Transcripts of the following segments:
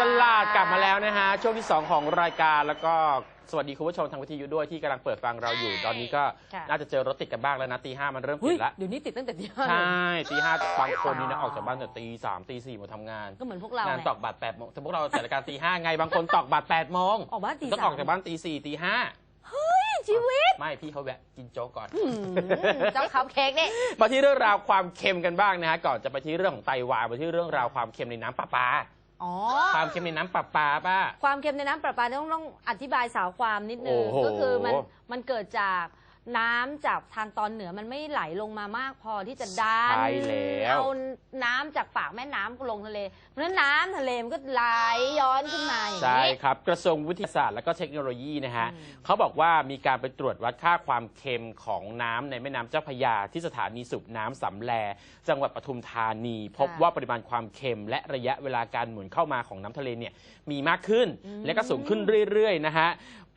ตลาดกลับมาแล้วนะฮะ ช่วงที่ 2 ของรายการแล้วก็สวัสดีคุณผู้ชมทางวิทยุด้วยที่กำลังเปิดฟังเราอยู่ ตอนนี้ก็ค่ะ น่าจะเจอรถติดกันบ้างแล้วนะตีห้ามันเริ่มเฮ้ติยดแล้วเดี๋ยวนี้ติดตั้งแต่ตีห้าใช่ตีห้าบางคนนี่นะออกจากบ้านแต่ตีสามตีสี่มาทำงาน ก็เหมือนพวกเรางานแหละตอกบัตรแปดโมงแต่พวกเราแต่รายการตีห้าไงบางคนตอกบัตรแปดโมงออกบ้านตีต้องสามออกจากบ้านตีสี่ตีห้าชีวิตไม่พี่เขาแวะกินโจ๊กก่อน อืมเจ้าคัพเค้กนี่มาที่เรื่องราวความเค็มกันบ้างนะฮะก่อนจะไปที่เรื่องของไตวายมาที่เรื่องราวความเค็มในน้ำประปา อ๋อ ความเค็มในน้ำประปาป้า ความเค็มในน้ำประปาต้องต้องอธิบายสาวความนิดนึง โอ้โห ก็คือมันมันเกิดจาก น้ำจากทางตอนเหนือมันไม่ไหลลงมามากพอที่จะดันใช่แล้ว เอาน้ำจากปากแม่น้ำลงทะเล เพราะฉะนั้นน้ำทะเลมันก็ไหลย้อนขึ้นมาอย่างใช่นี้ ครับ กระทรวงวิทยาศาสตร์และก็เทคโนโลยีนะฮะอืม เขาบอกว่ามีการไปตรวจวัดค่าความเค็มของน้ำในแม่น้ำเจ้าพระยา ที่สถานีสูบน้ำสำแล จังหวัดปทุมธานี พบว่าปริมาณความเค็ม และระยะเวลาการหมุนเข้ามาของน้ำทะเลเนี่ยมีมากขึ้น และก็สูงขึ้นเรื่อยๆนะฮะ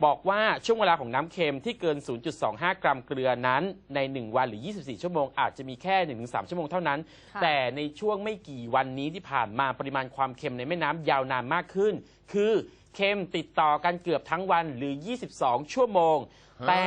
บอกว่าช่วงเวลาของน้ำเค็มที่เกิน 0.25 กรัมเกลือนั้นใน 1 วันหรือ 24 ชั่วโมง อาจจะมีแค่ 1-3 ชั่วโมงเท่านั้น ค่ะ แต่ในช่วงไม่กี่วันนี้ที่ผ่านมาปริมาณความเค็มในแม่น้ำยาวนานมากขึ้น คือเค็มติดต่อกันเกือบทั้งวันหรือ 22 ชั่วโมง แต่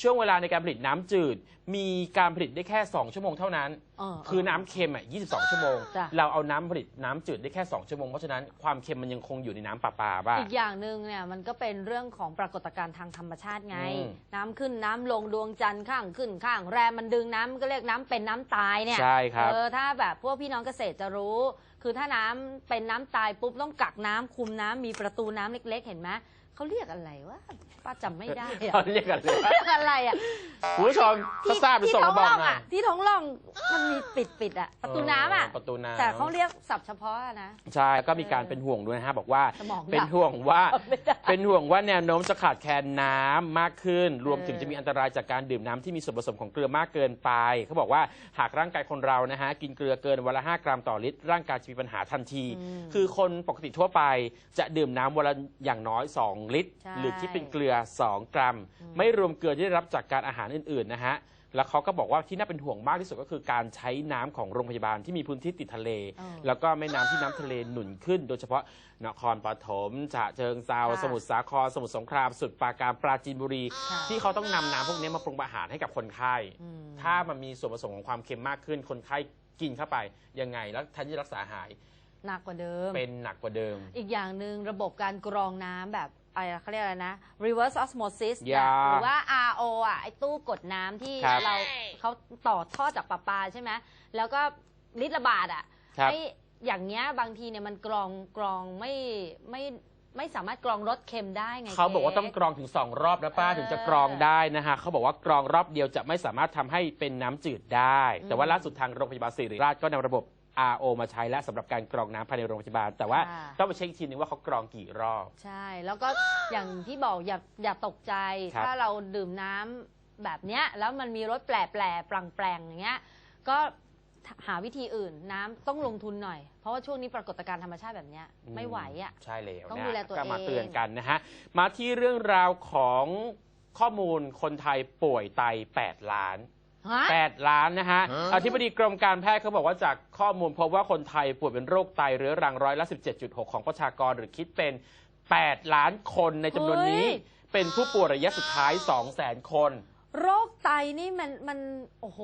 ช่วงเวลาในการผลิตน้ำจืด มีการผลิตได้แค่ 2 ชั่วโมงเท่านั้น เออคือน้ำเค็มอะ22 ชั่วโมง จ้ะ เราเอาน้ำผลิตน้ำจืดได้แค่ 2 ชั่วโมง เพราะฉะนั้นความเค็มมันยังคงอยู่ในน้ำประปาบ้าง อีกอย่างหนึ่งเนี่ยมันก็เป็นเรื่องของปรากฏการณ์ทางธรรมชาติไง อืม น้ำขึ้นน้ำลงดวงจันทร์ข้างขึ้นข้างแรมมันดึงน้ำก็เรียกน้ำเป็นน้ำตายเนี่ย ใช่ครับ เออถ้าแบบพวกพี่น้องเกษตรจะรู้ คือถ้าน้ำเป็นน้ำตายปุ๊บต้องกักน้ำคุมน้ำมีประตูน้ำเล็ก ๆ เห็นไหม เขาเรียกอะไรวะป้าจำไม่ได้อะเขาเรียกกันเลยเรียกอะไรอะคุณผู้ชมถ้าทราบไปส่งท้อมาบอกร่องหน่อย อะ ที่ท้องร่องมันมีปิดปิดๆอะประตูน้ำอะประตูน้ำ แต่เขาเรียกศัพท์เฉพาะอะนะ ใช่ก็มีการเป็นห่วงด้วยนะฮะบอกว่าสมองดับเป็นห่วงว่าไม่ได้เป็นห่วงว่าแนวโน้มจะขาดแคลนน้ำมากขึ้น รวมถึงเออ จะมีอันตรายจากการดื่มน้ำที่มีส่วนผสมของเกลือมากเกินไปเขาบอกว่าหากร่างกายคนเรานะฮะกินเกลือเกินวันละ5กรัมต่อลิตร ร่างกายจะมีปัญหาทันทีอืมคือคนปกติทั่วไปจะดื่มน้ำวันละอย่างน้อย2ลิตร ใช่หรือคิดเป็นเกลือ 2 กรัม อืม ไม่รวมเกลือที่ได้รับจากการอาหารอื่นๆนะฮะแล้วเขาก็บอกว่าที่น่าเป็นห่วงมากที่สุดก็คือการใช้น้ำของโรงพยาบาลที่มีพื้นที่ติดทะเล เออ แล้วก็แม่น้ำที่น้ำทะเลหนุนขึ้น โดยเฉพาะนครปฐมฉะเชิงเซาค่ะสมุทรสาคร สมุทรสงคราม สุดปราการปราจีนบุรี ค่ะ ที่เขาต้องนำน้ำพวกนี้มาปรุงอาหารให้กับคนไข้ อืม ถ้ามันมีส่วนผสมของความเค็มมากขึ้น คนไข้กินเข้าไปยังไง แล้วแทนที่จะรักษาหายหนักกว่าเดิม เป็นหนักกว่าเดิม อีกอย่างหนึ่งระบบการกรองน้ำแบบ อะไรเขาเรียกอะไรนะ reverse osmosis ยาหรือว่า RO อะไอ้ตู้กดน้ำที่ครับเราเขาต่อท่อจากประปาใช่ไหมแล้วก็ลิตรละบาทอะครับ ไอ้อย่างเงี้ยบางทีเนี่ยมันกรองกรองไม่ไม่ไม่สามารถกรองรสเค็มได้ไงเขาบอกว่าค้ต้องกรองถึง2รอบนะป้าเออถึงจะกรองได้นะฮะเขาบอกว่ากรองรอบเดียวจะไม่สามารถทำให้เป็นน้ำจืดได้อืมแต่ว่าล่าสุดทางโรงพยาบาลศิริราชก็นำระบบ RO มาใช้แล้วสำหรับการกรองน้ำภายในโรงพยาบาล แต่ว่าค่ะ ต้องไปเช็คอีกทีนึงว่าเขากรองกี่รอบ ใช่ แล้วก็อย่างที่บอกอย่าอย่าตกใจ ครับ ถ้าเราดื่มน้ำแบบเนี้ย แล้วมันมีรสแปลแปลๆปรังๆอย่างเงี้ย ก็หาวิธีอื่นน้ำต้องลงทุนหน่อย เพราะว่าช่วงนี้ปรากฏการณ์ธรรมชาติแบบเนี้ยไม่ไหวอะ ใช่แล้วต้องนะดูแลตัวก็มาเอง เตือนกันนะฮะ มาที่เรื่องราวของข้อมูลคนไทยป่วยไต 8 ล้าน ฮะ 8 ล้านนะฮะอธิบดีกรมการแพทย์เขาบอกว่าจากข้อมูลพบว่าคนไทยป่วยเป็นโรคไตเรื้อรังร้อยละ 17.6 ของประชากรหรือคิดเป็น 8 ล้านคนในจำนวนนี้ เฮ้ย เป็นผู้ป่วยระยะสุดท้าย 200,000 คน โรคไตนี่มันมันโอ้โห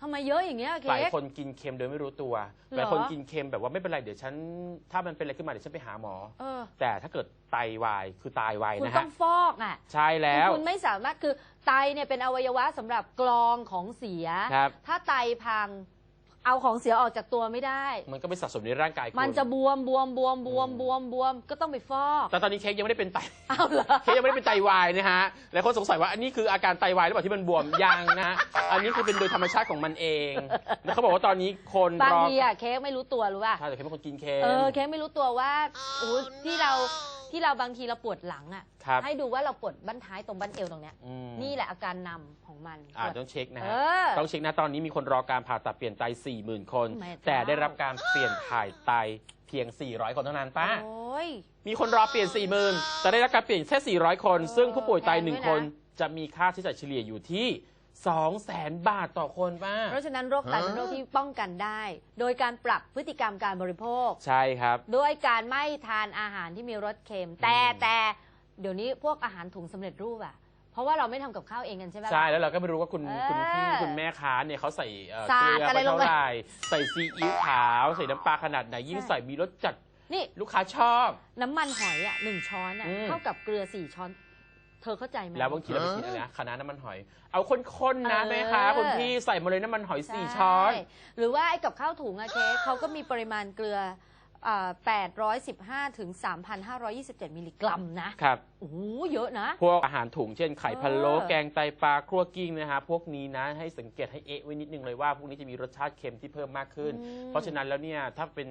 ทำไมเยอะอย่างเงี้ยเค้หลายกคนกินเค็มโดยไม่รู้ตัวเหรอหลายคนกินเค็มแบบว่าไม่เป็นไรเดี๋ยวฉัน ถ้ามันเป็นอะไรขึ้นมาเดี๋ยวฉันไปหาหมอ เออ แต่ถ้าเกิดไตวายคือตายไวคุณนะต้ฮะองฟอกอะใช่แล้ว คือคุณไม่สามารถคือไตเนี่ยเป็นอวัยวะสำหรับกรองของเสีย ครับ ถ้าไตพัง เอาของเสียออกจากตัวไม่ได้ มันก็ไปสะสมในร่างกายคุณมันจะบวมบวมบวมบวมอืมบวมบวมก็ต้องไปฟอกแต่ตอนนี้เค้กยังไม่ได้เป็นไตเอาเหรอเค้กยังไม่ได้เป็นไตวายนะฮะหลายคนสงสัยว่าอันนี้คืออาการไตวายหรือเปล่าที่มันบวมยังนะฮะอันนี้คือเป็นโดยธรรมชาติของมันเองแล้วเขาบอกว่าตอนนี้คนบางรอทีอะเค้กไม่รู้ตัวรู้ป่ะใช่แต่เค้กเป็นคนกินเค็มเออเค้กไม่รู้ตัวว่าโอ้ที่เรา ที่เราบางทีเราปวดหลังอะครับให้ดูว่าเราปวดบั้นท้ายตรงบั้นเอวตรงเนี้ย อืมนี่แหละอาการนำของมันอ่าปวด ต้องเช็คนะเอฮะอต้องเช็คนะตอนนี้มีคนรอการผ่าตัดเปลี่ยนไต40,000 คนแม่เจ้าแต่ได้รับการเปลี่ยนถ่ายไตเพียง 400 คนเท่านั้นป้า โอ้ย มีคนรอเปลี่ยน 40,000แต่ได้รับการเปลี่ยนแค่400 คน เออซึ่งผู้ป่วยไตแพงหนึ่งด้วยนะคนจะมีค่าใช้จ่ายเฉลี่ยอยู่ที่ สองแสนบาทต่อคนป้า เพราะฉะนั้นโรคไตเป็นโรคที่ป้องกันได้ โดยการปรับพฤติกรรมการบริโภค ใช่ครับ ด้วยการไม่ทานอาหารที่มีรสเค็ม แต่อืมแต่เดี๋ยวนี้พวกอาหารถุงสำเร็จรูปอะเพราะว่าเราไม่ทำกับข้าวเองกันใช่ไหมล่ะใช่แล้วเราก็ไม่รู้ว่าคุณเออคุณพี่คุณแม่ค้าเนี่ยเขาใส่เอ่อสาเกดลืออะไรไปลงเท่าไปไหร่ใส่ซีอิ๊วขาวใส่น้ำปลาขนาดไหนยิ่งใช่ใส่มีรสจัดนี่ลูกค้าชอบ น้ำมันหอยอะหนึ่งช้อนอะอืมเท่ากับเกลือสี่ช้อน เธอเข้าใจไหม แล้วบางทีเราไปกินอะไรนะคณะน้ำมันหอย เอาข้นๆนะเออแม่ค้าคุณพี่ใส่มาเลยน้ำมันหอยสี่ช้อนใหรือว่าไอ้กับข้าวถุงอะเค้กเขาก็มีปริมาณเกลืออ่า 815 ถึง 3,527 มิลลิกรัมนะครับ โอ้โหเยอะนะ พวกอาหารถุงเช่นไข่พะโล้เออแกงไตปลาครัวกิ้งนะฮะพวกนี้นะให้สังเกตให้เอะไว้นิดนึงเลยว่าพวกนี้จะมีรสชาติเค็มที่เพิ่มมากขึ้น อืม เพราะฉะนั้นแล้วเนี่ยถ้าเป็น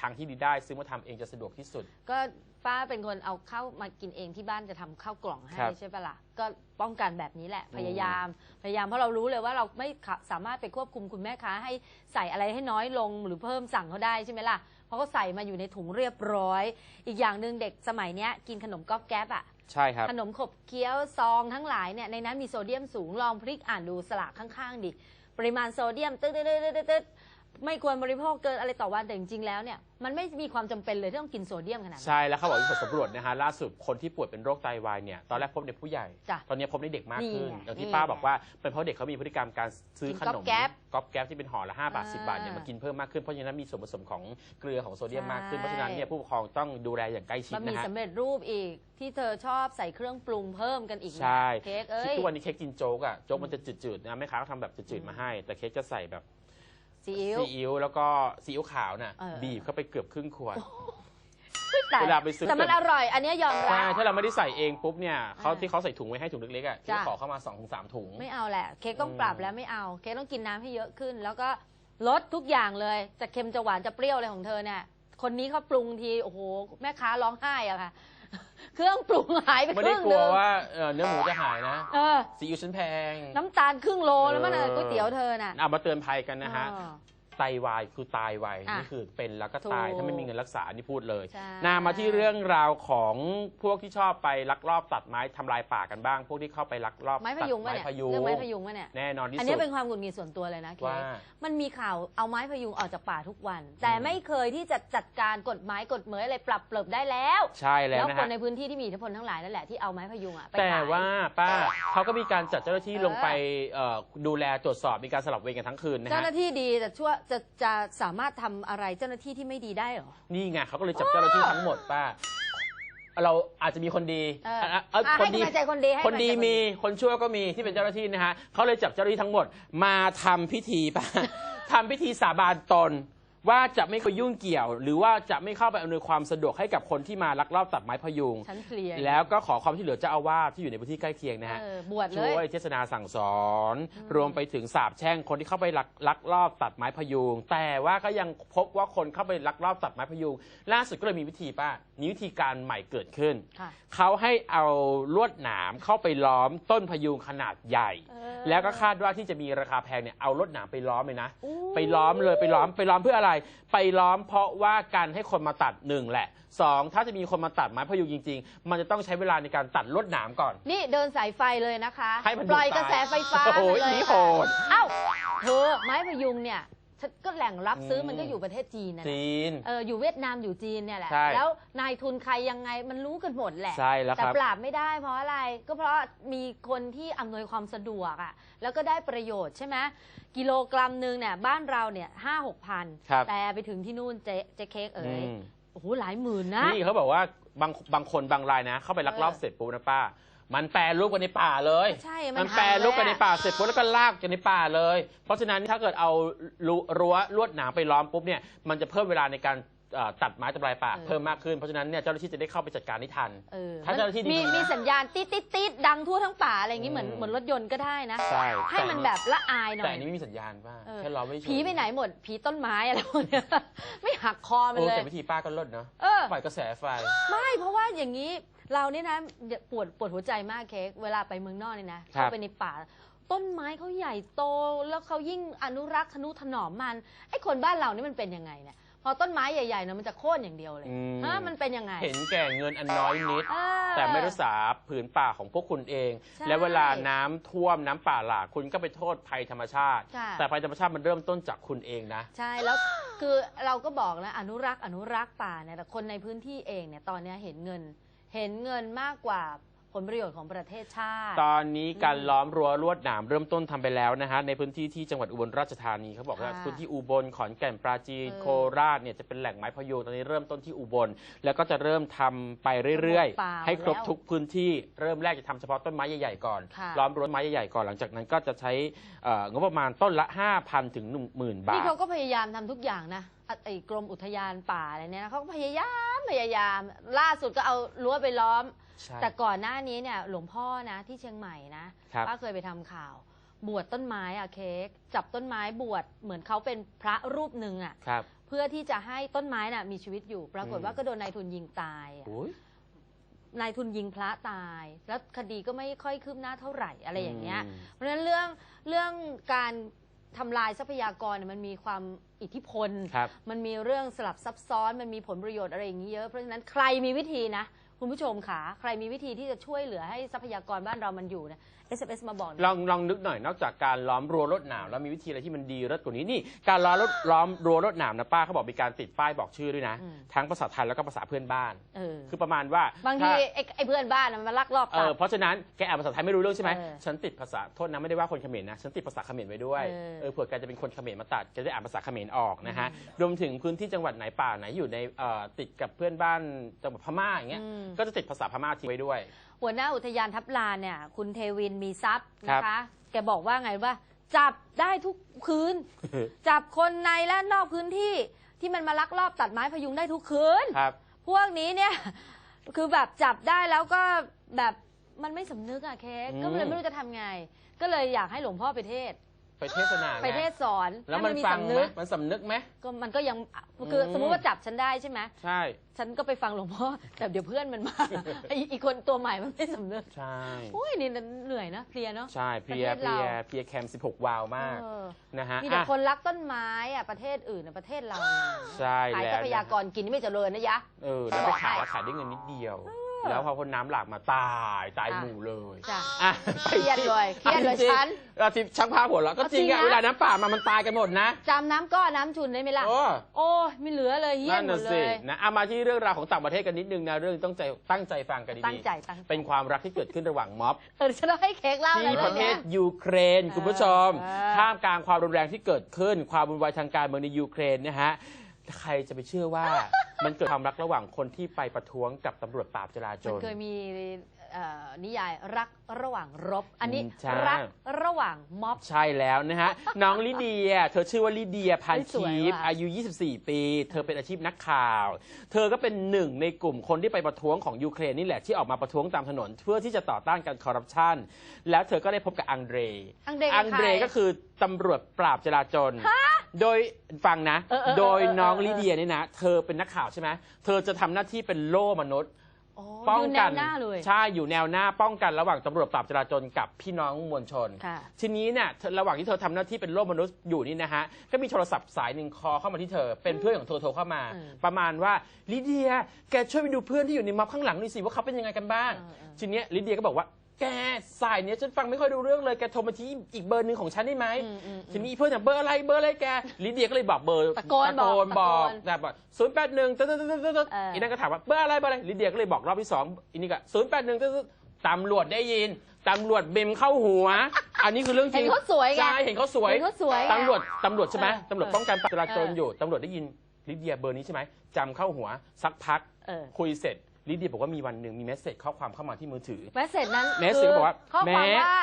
ทางที่ดีได้ซื้อมาทำเองจะสะดวกที่สุด ก็ป้าเป็นคนเอาข้าวมากินเองที่บ้านจะทำข้าวกล่องให้ครับใช่ปะล่ะ ก็ป้องกันแบบนี้แหละอืมพยายาม พยายามเพราะเรารู้เลยว่าเราไม่ขะสามารถไปควบคุมคุณแม่ค้าให้ใส่อะไรให้น้อยลงหรือเพิ่มสั่งเขาได้ใช่ไหมล่ะ เพราะเขาใส่มาอยู่ในถุงเรียบร้อย อีกอย่างหนึ่งเด็กสมัยเนี้ยกินขนมก๊อบแก๊บอะใช่ครับ ขนมขบเคี้ยวซองทั้งหลายเนี่ยในนั้นมีโซเดียมสูงลองพลิกอ่านดูสลากข้างๆดิ ปริมาณโซเดียมตึ๊ดตึ๊ดตึ๊ดตึ๊ดตึ๊ด ไม่ควรบริโภคเกินอะไรต่อวันแต่จริงๆแล้วเนี่ยมันไม่มีความจำเป็นเลยที่ต้องกินโซเดียมขนาดนั้น ใช่แล้วเขาบอกว่าผลสำรวจนะฮะล่าสุดคนที่ป่วยเป็นโรคไตวายเนี่ยตอนแรกพบในผู้ใหญ่ จ้ะตอนนี้พบในเด็กมากขึ้น นี่ไงอย่างที่นี่ป้าไงบอกว่าเป็นเพราะเด็กเขามีพฤติกรรมการซื้อกินขนมก๊อบแก๊บก๊อบแก๊บที่เป็นห่อละ5บาท 10 บาทเนี่ยอ่ามมากินเพิ่มมากขึ้นเพราะฉะนั้นมีส่วนผสมของเกลือของโซเดียมมากขึ้นใช่ เพราะฉะนั้นเนี่ยผู้ปกครองต้องดูแลอย่างใกล้ชิดบะหมี่นะฮะ สำเร็จรูปอีกที่เธอชอบใส่เครื่องปรุงเพิ่มกันอีกนะใช่เค้กเอ้ที่ยทุกวันนี้เค้กกินโจ๊กอะโจ๊กมันจะจืดๆนะแม่ค้าก็ทำแบบจืดๆมาให้ แต่เค้กจะใส่แบบ ซีอิ๊วซีอิ๊วแล้วก็ซีอิ๊วขาวน่ะเออ บีบเข้าไปเกือบครึ่งขวด แต่เวลาไปซื้อ แต่มันอร่อย อันเนี้ยยอมรัใช่บ ถ้าเราไม่ได้ใส่เองปุ๊บเนี่ยเขาอ่าที่เขาใส่ถุงไว้ให้ถุงเล็กๆอะที่จ้ะ ขอเข้ามา2อถึงสถุง ไม่เอาแหละ เค้กต้องอืมปรับแล้วไม่เอา เค้กต้องกินน้ำให้เยอะขึ้น แล้วก็ลดทุกอย่างเลย จะเค็มจะหวานจะเปรี้ยวอะไรของเธอเนี่ย คนนี้เขาปรุงที โอ้โห แม่ค้าร้องไห้อะค่ะ เครื่องปรุงหายไปไม่คได้รึ่งกหลัวนึงว่าเอ่อเนื้อหมูจะหายนะเออ ซีอิ๊วชั้นแพงน้ำตาลครึ่งโลแล้วมันเออก๋วยเตี๋ยวเธอน่ะ เอามาเตือนภัยกันนะฮะอ๋อ ไตวายคือตายไวอะนี่คือเป็นแล้วก็ตายถูกถ้าไม่มีเงินรักษานี่พูดเลยใช่ นามาที่เรื่องราวของพวกที่ชอบไปลักลอบตัดไม้ทำลายป่ากันบ้าง พวกที่เข้าไปลักลอบไม้พตัดยุงไม้วะเนี่ยพยุงเรื่องไม้พยุงวะเนี่ย แน่นอนที่อันสุนี้ด เป็นความหงุดหงิดส่วนตัวเลยนะเค้ว่า กมันมีข่าวเอาไม้พยุงออกจากป่าทุกวัน แต่อืมไม่เคยที่จะจัดการกฎหมายกฎเหมยอะไรปรับเปลิบได้แล้ว ใช่แล้วแล้วนะคนฮะ ในพื้นที่ที่มีอิทธิพลทั้งหลายนั่นแหละที่เอาไม้พยุงอะไปแต่ขาย ว่าป้าเขาก็มีการจัดเจ้าหน้าที่เออลงไปเอ่อดูแลตรวจสอบมีการสลับเวรกันทั้งคืนนะเจ้าหฮะ น้าที่ดีแต่ชั่วจะจะสามารถทำอะไรเจ้าหน้าที่ที่ไม่ดีได้เหรอ นี่ไงเขาก็เลยจับเจ้าหน้าที่ทั้งหมดป้า เราอาจจะมีคนดีเอออะเอ้ยอะคนให้ดีกำลังใจคนดีให้คนดีกำลังใจมีคนชั่วก็มีที่เป็นเจ้าหน้าที่นะฮะเขาเลยจับเจ้าหน้าที่ทั้งหมด มาทำพิธีป้า ทำพิธีสาบานตน ว่าจะไม่เข้ายุ่งเกี่ยว หรือว่าจะไม่เข้าไปอำนวยความสะดวกให้กับคนที่มาลักลอบตัดไม้พยุง ฉันเคลียร์ แล้วก็ขอความช่วยเหลือเจ้าอาวาสที่อยู่ในพื้นที่ใกล้เคียงนะฮะเออบวชเลช่วยยเทศนาสั่งสอน รวมไปถึงสาบแช่งคนที่เข้าไปลักลักลอบตัดไม้พยุง แต่ว่าก็ยังพบว่าคนเข้าไปลักลอบตัดไม้พยุง ล่าสุดก็เลยมีวิธีป้ามีวิธีการใหม่เกิดขึ้น ค่ะ เขาให้เอาลวดหนามเข้าไปล้อมต้นพยุงขนาดใหญ่ เออ แล้วก็คาดว่าที่จะมีราคาแพงเนี่ยเอาลวดหนามไปล้อมเลยนะ อู้ ไปล้อมเลยไปล้อมไปล้อมเพื่ออะไรไปล้อมเพราะว่าการให้คนมาตัดหนึ่งแหละสองถ้าจะมีคนมาตัดไม้พยุงจริง ๆ มันจะต้องใช้เวลาในการตัดลวดหนามก่อน นี่เดินสายไฟเลยนะคะ ให้มันปล่อยดูดกระแสไฟฟ้าโอ้โหมาเลยนี่ค่ะโหด เอ้าเธอไม้พยุงเนี่ย ฉันก็แหล่งรับซื้ออม มันก็อยู่ประเทศจีนนะจีน เอออยู่เวียดนามอยู่จีนเนี่ยแหละ ใช่ แล้วนายทุนใครยังไงมันรู้กันหมดแหละ ใช่แล้วแต่ครับ ปราบไม่ได้เพราะอะไรก็เพราะมีคนที่อำนวยความสะดวกอะ่ะแล้วก็ได้ประโยชน์ใช่ไหมกิโลกรัมหนึ่งเนี่ยบ้านเราเนี่ยห้าหกพันครับแต่ไปถึงที่นู่นเจ๊เจ๊เค้กเอ๋ยอืม โอ้โหหลายหมื่นนะ นี่เขาบอกว่าบางบางคนบางรายนะ เข้าไปลักลอบเออเสร็จปุ๊บนะป้า มันแปรรูปกันในป่าเลย ใช่มันแปรรูปกันในป่าเสร็จปุ๊บแล้วก็ลากกันในป่าเลย เพราะฉะนั้นถ้าเกิดเอารั้วลวดหนามไปล้อมปุ๊บเนี่ยมันจะเพิ่มเวลาในการเอ่อตัดไม้ทำลายป่าเออเพิ่มมากขึ้นเพราะฉะนั้นเนี่ยเจ้าหน้าที่จะได้เข้าไปจัดการได้ทันเออถ้าเจ้าหน้าที่ดีมีๆนะมีสัญญาณติดติดติดดังทั่วทั้งป่าอะไรอย่างงี้เหมือนอืมเหมือนรถยนต์ก็ได้นะใช่ให้มันแบบละอายหน่แต่อยอันนี้ไม่มีสัญญาณป้าเออแค่ล้อไม่เฉยผีไปไหนหมด ผีต้นไม้อะไรพวกเนี้ยไม่หักคอมันโอ้เลยแต่วิธีป้าก็ลดเนาะเออปล่อยกระแสไฟ ไม่เพราะว่าอย่างนี้ เราเนี่ยนะปวดปวดหัวใจมากเค้กเวลาไปเมืองนอกเนี่ยนะเข้าไปในป่า ต้นไม้เขาใหญ่โต แล้วเขายิ่งอนุรักษ์ทนุถนอมมันไอ้คนบ้านเรานี่มันเป็นยังไงเนี่ยพอต้นไม้ใหญ่ๆเนะมันจะโค่นอย่างเดียวเลยอืมฮะมันเป็นยังไง เห็นแก่เงินอันน้อยนิดเออแต่ไม่รักษาพผืนป่าของพวกคุณเองใช่และเวลาน้ำท่วมน้ำป่าหลากคุณก็ไปโทษภัยธรรมชาติค่ะแต่ภัยธรรมชาติมันเริ่มต้นจากคุณเองนะ ใช่แล้วคือเราก็บอกนะอนุรักษ์อนุรักษ์ป่าเนี่ยแต่คนในพื้นที่เองเนี่ยตอนเนี้ยเห็นเงิน เห็นเงินมากกว่าผลประโยชน์ของประเทศชาติ ตอนนี้การล้อมรั้วลวดหนามเริ่มต้นทำไปแล้วนะฮะในพื้นที่ที่จังหวัดอุบลราชธานีเขาบอกว่าค่ะพื้นที่อุบลขอนแก่นปราจีนเออโคราชเนี่ยจะเป็นแหล่งไม้พะยูงตอนนี้เริ่มต้นที่อุบล แล้วก็จะเริ่มทำไปเรื่อยระบบป่าๆให้ครบแล้วทุกพื้นที่เริ่มแรกจะทำเฉพาะต้นไม้ใหญ่ๆก่อนค่ะล้อมรั้วไม้ใหญ่ๆก่อนหลังจากนั้นก็จะใช้เอ่องบประมาณต้นละ 5,000 ถึง10,000บานี่ทเขาก็พยายามทำทุกอย่างนะอะ ไอ้กรมอุทยานป่าอะไรเนี่ยนะเขาก็พยายามพยายาม ล่าสุดก็เอารั้วไปล้อม ใช่ แต่ก่อนหน้านี้เนี่ยหลวงพ่อนะที่เชียงใหม่นะครับ ป้าเคยไปทำข่าว บวชต้นไม้อะเค้กจับต้นไม้บวชเหมือนเขาเป็นพระรูปหนึ่งอะครับ เพื่อที่จะให้ต้นไม้น่ะมีชีวิตอยู่ ปรากฏอืมว่าก็โดนนายทุนยิงตายอะอุ๊ยนายทุนยิงพระตาย แล้วคดีก็ไม่ค่อยคืบหน้าเท่าไหร่อะไรอย่างเงี้ยมเพราะฉะนั้นเรื่องเรื่องการ ทำลายทรัพยากรเนี่ยมันมีความอิทธิพล ครับ มันมีเรื่องสลับซับซ้อน มันมีผลประโยชน์อะไรอย่างนี้เยอะ เพราะฉะนั้นใครมีวิธีนะ คุณผู้ชมขาใครมีวิธีที่จะช่วยเหลือให้ทรัพยากรบ้านเรามันอยู่นะ SMS มาบอกหน่อย ลองลองนึกหน่อยนอกจากการล้อมรั้วรถหนามแล้วมีวิธีอะไรที่มันดีเลิศกว่านี้นี่ การล้อมรถล้อมรั้วรถหนามนะป้าเขาบอกมีการติดป้ายบอกชื่อด้วยนะ อืม ทั้งภาษาไทยแล้วก็ภาษาเพื่อนบ้าน เออ คือประมาณว่าบางทีถ้ ไอ้ไอ้เพื่อนบ้านน่ะมันลักลอบเอตัอดเพราะฉะนั้นแกอ่านภาษาไทยไม่รู้เรื่องใช่ไหมเออฉันติดภาษาโทษนะไม่ได้ว่าคนเขมรนะฉันติดภาษาเขมรไว้ด้วยเออเออเผื่อแกจะเป็นคนเขมรมาตัดแกจะได้อ่านภาษาเขมรออกนะฮะรวมถึงพื้นที่จังหวัดไหนป่าไหนอยู่ในเอ่อติดกับเพื่อนบ้านจังหวัดพม่าอย่างเงี้ยอืม ก็จะติดภาษาพม่าทิ้งไว้ด้วย หัวหน้าอุทยานทับลานเนี่ย คุณเทวินมีทรัพย์ครันะบคะ แกบอกว่าไงว่า จับได้ทุกคืน จับคนในและนอกพื้นที่ที่มันมาลักลอบตัดไม้พยุงได้ทุกคืนครับ พวกนี้เนี่ย คือแบบจับได้แล้วก็แบบมันไม่สำนึกอะเค้กอืมก็เลยไม่รู้จะทำไง ก็เลยอยากให้หลวงพ่อไปเทศน์ ไปเทศนาไปเทศน์สอนแล้วให้มันมีฟังสำไหมนึกมันสำนึกไหม ก็มันก็ยังคืออืมสมมุติว่าจับฉันได้ใช่ไหมใช่ ฉันก็ไปฟังหลวงพ่อแต่เดี๋ยวเพื่อนมันมาไอ้อีกคนตัวใหม่มันไม่สำนึกใช่ โอ้ยนี่เหนื่อยนะเพลียเนาะ ใช่เพลียประเพเทศลีเรา ยเพลียแคม 16 วาวมากเออนะฮะมีแต่อะคนรักต้นไม้อะประเทศอื่นอะประเทศเราเนี่ยใช่ขายแล้วทรัพยากรกินนี่ไม่เจริญนะยะ เออแล้วไปขายแล้วขายได้เงินนิดเดียว แล้วพอคนน้ำหลากมาตายตายอะหมู่เลยจ้ะอะเครียดเลยเครียดเลยจงๆฉันเราที่ช่างภาพหัวเราะก็จริงเอาจริงอะนะเวลาน้ำป่ามามันตายกันหมดนะจำน้ำก้อนน้ำชุนได้ไหมล่ะ โอ้โอ้ยไม่เหลือเลยเฮี้ยนั่นนหมน่ะดเลสิยนะเอามาที่เรื่องราวของต่างประเทศกันนิดนึงนะเรื่องต้องใจตั้งใจฟังกันตั้งดีใจตั้งใจๆเป็นความรักที่เกิดขึ้นระหว่างม็อบเออฉันต้องให้เค้กเล่าที่แล้วประเทเนี่ยศยูเครนคุณผู้ชมเออท่ามกลางความรุนแรงที่เกิดขึ้น ความวุ่นวายทางการเมืองในยูเครนนะฮะใครจะไปเชื่อว่า มันเกิดความรักระหว่างคนที่ไปประท้วงกับตำรวจปราบจราจมันร เคยมีเอ่อนิยายรักระหว่างรบ อันนี้อืมใช่ รักระหว่างม็อบ ใช่แล้วนะฮะ น้องลิเดีย เธอชื่อว่าลิเดียพันเฮ้ยสวยชีพว่ะ อายุ 24 ปี เธอเป็นอาชีพนักข่าว เธอก็เป็นหนึ่งในกลุ่มคนที่ไปประท้วงของยูเครนนี่แหละที่ออกมาประท้วงตามถนน เพื่อที่จะต่อต้านการคอร์รัปชันแล้วเธอก็ได้พบกับอังเดรอังเดรอังเดรใครก็คือตำรวจปราบจราจร โดยฟังนะ เออเออเออโดยน้องเออเออลิเดียนี่นะ เธอเป็นนักข่าวใช่ไหมเธอจะทำหน้าที่เป็นโล่มนุษย์โอ้ป้องยืนแนกัวหน้าเลยใช่อยู่แนวหน้าป้องกันระหว่างตำรวจปราบจราจรกับพี่น้องมวลชน ค่ะ ทีนี้เนี่ยเธอระหว่างที่เธอทำหน้าที่เป็นโลกมนุษย์อยู่นี่นะฮะ ก็มีโทรศัพท์สายหนึ่งคอเข้ามาที่เธอ เป็นเพื่อนของเธอโทรเข้ามา อืมประมาณว่าลิเดีย แกช่วยไปดูเพื่อนที่อยู่ในม็อบข้างหลังหน่อยสิว่าเขาเป็นยังไงกันบ้าง เออเออ ทีเนี้ยลิเดียก็บอกว่า แกสายเนี้ยฉันฟังไม่ค่อยดูเรื่องเลยแกโทรมาที่อีกเบอร์หนึ่งของฉันได้ไหมอืมอืมอืมทีนี้เพื่อนเนี่ยเบอร์อะไรเบอร์อะไรแกลิเดียก็เลยบอกเบอร์ตะโกนบอกบอกตะโกนแต่บอกศูนย์แปดหนึ่งตึ๊ดตึ๊ดตึ๊ดตึ๊ดตึ๊ดเอออีอีนั่นก็ถามว่าเบอร์อะไรเบอร์อะไรลิเดียก็เลยบอกรอบที่สองอีนี่ก็ศูนย์แปดหนึ่งตึ๊ดตึ๊ดตำรวจได้ยินตำรวจเบมเข้าหัว อันนี้คือเรื่องจเห็รินงเขาสวยไงใช่เห็นเขาสวยเห็นเขาสวยไงตำรวจตำรวจใช่ไหมเออตำรวจป้องกันปราบจราจรเอออยู่ตำรวจได้ยินลิเดียเบอร์นี้ใช่ไหมจำเข้าหัวสักพักเออคุยเสร็จ ลิเดียบอกว่ามีวันหนึ่งมีเมสเซจข้อความเข้ามาที่มือถือ แมสเสจนั้นแมสเสจบอกว่าข้อความแม้ ว่า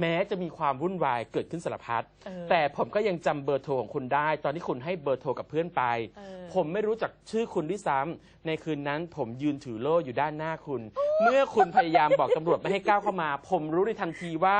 แม้จะมีความวุ่นวายเกิดขึ้นสารพัดเออแต่ผมก็ยังจำเบอร์โทรของคุณได้ ตอนที่คุณให้เบอร์โทรกับเพื่อนไป เออ ผมไม่รู้จักชื่อคุณด้วยซ้ำในคืนนั้นผมยืนถือโล่อยู่ด้านหน้าคุณ เมื่อคุณพยายามบอกตำรวจไม่ให้ก้าวเข้ามา ผมรู้ในทันทีว่า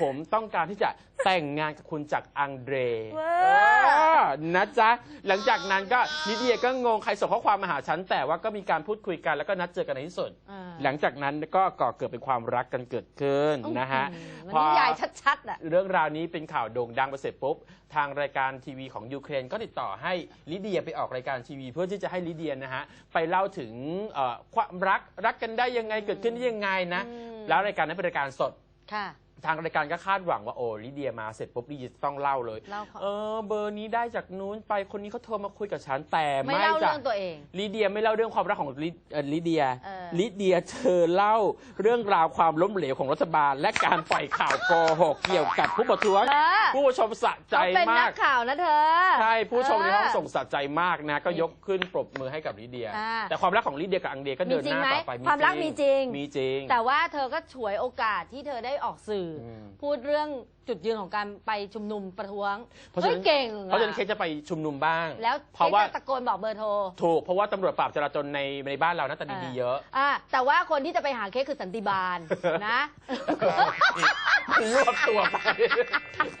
ผมต้องการที่จะ แต่งงานกับคุณจากอังเดรเว้ยเออนะจ๊ะ หลังจากนั้นก็ลิเดียก็งงใครส่งข้อความมาหาฉัน แต่ว่าก็มีการพูดคุยกันแล้วก็นัดเจอกันในที่สุดเออหลังจากนั้นก็ก่อเกิดเป็นความรักกันเกิดขึ้นนะฮะ อืมมันนิยายชัดๆอะ เรื่องราวนี้เป็นข่าวโด่งดังไปเสร็จปุ๊บ ทางรายการทีวีของยูเครนก็ติดต่อให้ลิเดียไปออกรายการทีวี เพื่อที่จะให้ลิเดียนะฮะ ไปเล่าถึงเอ่อความรักรักกันได้ยังไงเกิดขึ้นได้ยังไงนะ อืม แล้วรายการนั้นเป็นรายการสด ค่ะ ทางรายการก็คาดหวังว่าโอ้ลิเดียมาเสร็จปุ๊บลิเดียจะต้องเล่าเลย เล่าเขาเออ เบอร์นี้ได้จากนู้นไปคนนี้เขาโทรมาคุยกับฉันแต่ไม่ไม่เล่าจ้ะเรื่องตัวเอง ลิเดียไม่เล่าเรื่องความรักของลิเอ่อลิเดียเออ ลิเดียเธอเล่าเรื่องราวความล้มเหลวของรัฐบาล และการปล่อยข่าวโกหกเกี่ยวกับผู้ประท้วงเออผู้ชมสะใจเขาเป็นนัมากก ข่าวนะเธอใช่ ผู้ชมในห้องเออส่งสะใจมากนะ ก็ยกขึ้นปรบมือให้กับลิเดีย อ่าแต่ความรักของลิเดียกับอังเดียก็เดินมีจริหงน้าไหมต่อไปความรักมีจริง มีจริง แต่ว่าเธอก็ฉวยโอกาสที่เธอได้ออกสื่ออมพูดเรื่องจุดยืนของการไปชุมนุมประท้วงเพราะฉะเฮ้ยนั้นเก่งเพราะฉะนั้นอเคสจะไปชุมนุมบ้าง แล้วเพราะว่าคสจตะโกนบอกเบอร์โทร ถูกเพราะว่าตำรวจปราบจราจรในในบ้านเราหน้าตาดีๆเยอะ อ่าแต่ว่าคนที่จะไปหาเค้กคือสันติบาล นะมันรวบตัวไป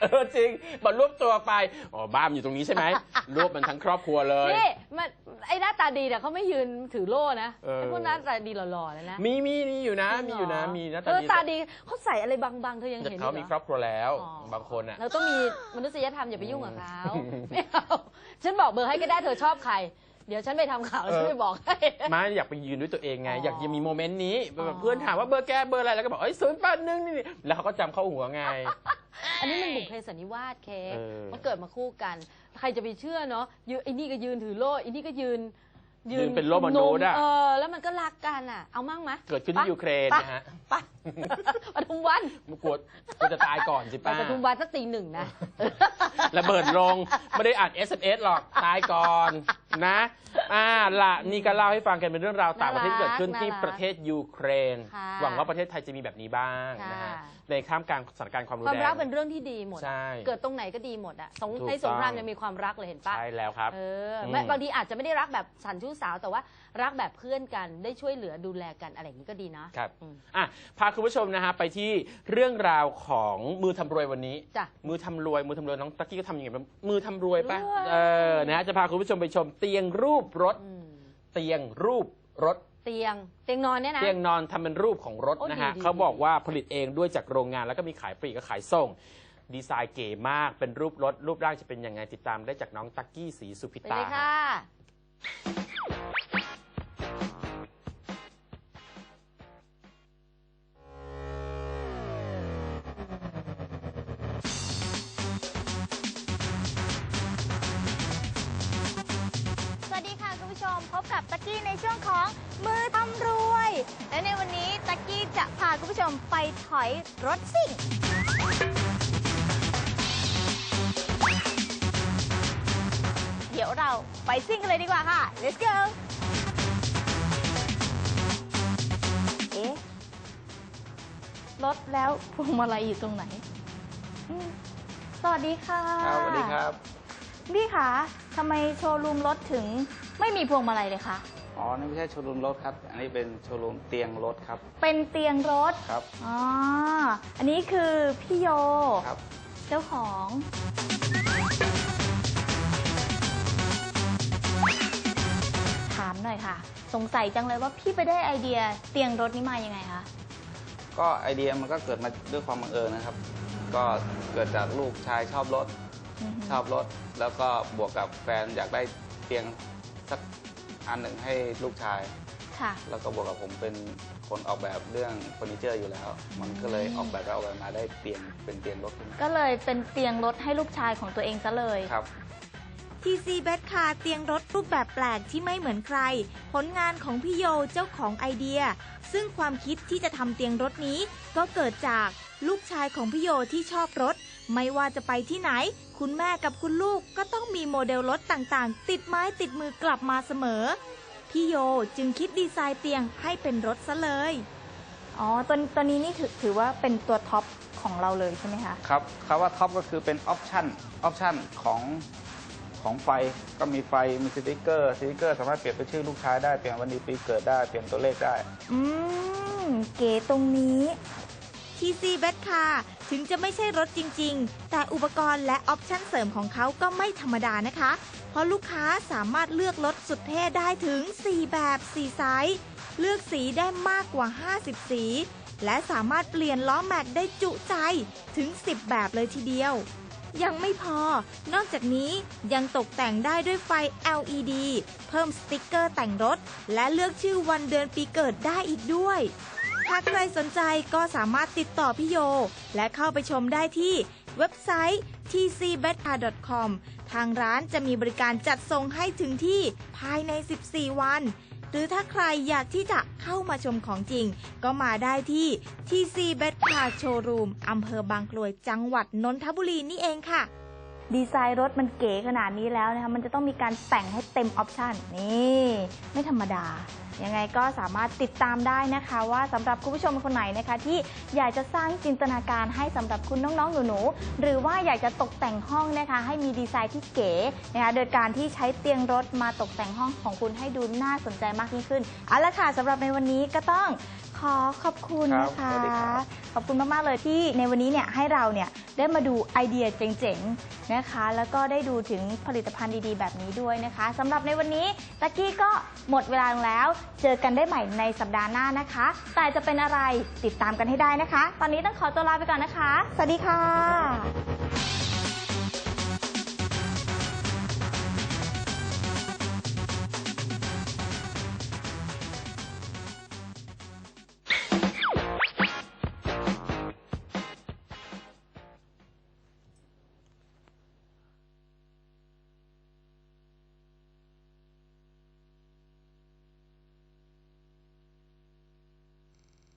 เออจริงมันรวบตัวไป อ๋อบ้านมันอยู่ตรงนี้ใช่ไหมรวบมันทั้งครอบครัวเลย นี่มันไอ้หน้าตาดีเนี่ยเขาไม่ยืนถือโล่นะเออ ไอ้พวกหน้าตาดีหล่อๆเลยนะมีมีมีอยู่นะจริมีงอยู่นะเหรมีหน้าเอตาอดีตาดีเขาใส่อะไรบางๆเธอยังแต่เห็นเขาอยู่มีเหครอบครัวแล้วอ๋อบางคนอะ เราต้องมีมนุษยธรรมอย่าไปยุ่งกับเขาไม่เอาฉันบอกเบอร์ให้ก็ได้เธอชอบใคร เดี๋ยวฉันไปทำข่าวแล้วฉันไปบอกให้มาอยากไปยืนด้วยตัวเองไง อ๋ออยากจะมีโมเมนต์นี้แบอ๋บอเพื่อนถามว่าเบอร์แกเบอร์อะไรแล้วก็บอกเอ้ยศูนย์แปดหนึ่งนี่แล้วเขาก็จำเข้าหัวไง อันนี้มันบุกเพสันนิวาสเค้กเออมันเกิดมาคู่กัน ใครจะไปเชื่อเนาะยืนไอ้นี่ก็ยืนถือโล่ไอ้นี่ก็ยืนยืนเป็นโล่มนุษย์อะ เออแล้วมันก็รักกันอะ เอามั่งไหมเกิดขึ้นที่ยูเครนนะฮะ ไปปทุมวันกลัวกลัวจะตายก่อนสิไปป้า ปทุมวันสักตีหนึ่งนะ ระเบิดลง ไม่ได้อ่าน SMS หรอกตายก่อนนะอ่าละนี่ก็เล่าให้ฟังกันเป็นเรื่องราวต่างประเทศที่เกิดขึ้นที่น่ารักประเทศยูเครน ค่ะหวังว่าประเทศไทยจะมีแบบนี้บ้างนะฮะค่ะในท่ามกลางสถานการณ์ความรุนความแรงรักเป็นเรื่องที่ดีหมด ใช่ เกิดตรงไหนก็ดีหมดอะสงถูกในสงครามต้อง ยังมีความรักเลยเห็นปะใช่แล้วครับ เอออืมแม้บางทีอาจจะไม่ได้รักแบบสันชู้สาวแต่ว่ารักแบบเพื่อนกันได้ช่วยเหลือดูแลกันอะไรอย่างนี้ก็ดีนะครับอืม อะพาคุณผู้ชมนะฮะไปที่เรื่องราวของมือทำรวยวันนี้ จ้ะ มือทำรวยมือทำรวยน้องตักกี้ก็ทำยังไงบ้างมือทำรวยปะรวย เออนะฮะจะพาคุณผู้ชมไปชมเตียงรูปรถ อืมเตียงรูปรถ เตียงเตียงนอนเนี่ยนะ เตียงนอนทำเป็นรูปของรถโอ้นะฮะดีดีเขาบอกว่าผลิตเองด้วยจากโรงงานแล้วก็มีขายปลีกก็ขายส่ง ดีไซน์เก๋มากเป็นรูปรถ รูปร่างจะเป็นยังไงติดตามได้จากน้องตักกี้สีสุพิไปตาเลยค่ะ ผู้ชมไปถอยรถซิ่ง เดี๋ยวเราไปซิ่งกันเลยดีกว่าค่ะ let's go เอ๊ะรถแล้วพวงมาลัยอยู่ตรงไหนอืมสวัสดีค่ะ ครับสวัสดีครับ พี่คะทำไมโชว์รูมรถถึงไม่มีพวงมาลัยเลยคะ อ๋อ นี่ไม่ใช่โชว์รูมรถครับ อันนี้เป็นโชว์รูมเตียงรถครับ เป็นเตียงรถ ครับ อ๋อ อันนี้คือพี่โย ครับ เจ้าของ ถามหน่อยค่ะ สงสัยจังเลยว่าพี่ไปได้ไอเดียเตียงรถนี้มายังไงคะ ก็ไอเดียมันก็เกิดมาด้วยความบังเอิญนะครับ ก็เกิดจากลูกชายชอบรถอือฮึชอบรถ แล้วก็บวกกับแฟนอยากได้เตียงสัก อันหนึ่งให้ลูกชาย ค่ะ แล้วก็บวกกับผมเป็นคนออกแบบเรื่องเฟอร์นิเจอร์อยู่แล้ว มันก็เลยออกแบบแล้วออกแบบมาได้เตียงเป็นเตียงรถขึ้นมาก็เลยเป็นเตียงรถให้ลูกชายของตัวเองซะเลย ครับ TC b e d c a r เตียงรถรูปแบบแปลกที่ไม่เหมือนใคร ผลงานของพี่โยเจ้าของไอเดีย ซึ่งความคิดที่จะทำเตียงรถนี้ก็เกิดจากลูกชายของพี่โยที่ชอบรถ ไม่ว่าจะไปที่ไหน คุณแม่กับคุณลูกก็ต้องมีโมเดลรถต่างๆ ติดไม้ติดมือกลับมาเสมอ พี่โยจึงคิดดีไซน์เตียงให้เป็นรถซะเลย อ๋อตัวตัวนี้นี่ถือถือว่าเป็นตัวท็อปของเราเลยใช่ไหมคะ ครับคำว่าท็อปก็คือเป็นออปชั่นออปชั่นของของไฟก็มีไฟมีสติกเกอร์สติกเกอร์สามารถเปลี่ยนเป็นชื่อลูกชายได้เปลี่ยนวันดีปีเกิดได้เปลี่ยนตัวเลขได้ อืม เก๋ตรงนี้ TC b e d c a r ถึงจะไม่ใช่รถจริง ๆ แต่อุปกรณ์และออปชั่นเสริมของเขาก็ไม่ธรรมดานะคะ เพราะลูกค้าสามารถเลือกรถสุดเท่ได้ถึง 4 แบบ 4 ไซส์ เลือกสีได้มากกว่า 50 สี และสามารถเปลี่ยนล้อแม็กได้จุใจถึง 10 แบบเลยทีเดียวยังไม่พอ นอกจากนี้ยังตกแต่งได้ด้วยไฟ LED เพิ่มสติกเกอร์แต่งรถ และเลือกชื่อวันเดือนปีเกิดได้อีกด้วย หากใครสนใจก็สามารถติดต่อพี่โย และเข้าไปชมได้ที่เว็บไซต์ tcbetcar.com ทางร้านจะมีบริการจัดส่งให้ถึงที่ภายใน 14 วัน หรือถ้าใครอยากที่จะเข้ามาชมของจริง ก็มาได้ที่ TC b e t Car Showroom อำเภอบางกลวยจังหวัดนนทบุรีนี่เองค่ะ ดีไซน์รถมันเก๋ขนาดนี้แล้วนะคะมันจะต้องมีการแต่งให้เต็มออปชันนี่ไม่ธรรมดา ยังไงก็สามารถติดตามได้นะคะ ว่าสำหรับคุณผู้ชมคนไหนนะคะ ที่อยากจะสร้างจินตนาการให้สำหรับคุณน้องๆหนูๆหรือว่าอยากจะตกแต่งห้องนะคะ ให้มีดีไซน์ที่เก๋นะคะโดยการที่ใช้เตียงรถมาตกแต่งห้องของคุณให้ดูน่าสนใจมากยิ่งขึ้นเอาละค่ะสำหรับในวันนี้ก็ต้อง ขอขอบคุณนะครัคะ บสวัสดีครับ ขอบคุณมาก ๆ เลยที่ในวันนี้เนี่ยให้เราเนี่ยได้มาดูไอเดียเจ๋งๆนะคะ แล้วก็ได้ดูถึงผลิตภัณฑ์ดี ๆ แบบนี้ด้วยนะคะสำหรับในวันนี้ตะกี้ก็หมดเวลาลงแล้ว เจอกันได้ใหม่ในสัปดาห์หน้านะคะ แต่จะเป็นอะไรติดตามกันให้ได้นะคะ ตอนนี้ต้องขอตัวลาไปก่อนนะคะ สวัสดีค่ะ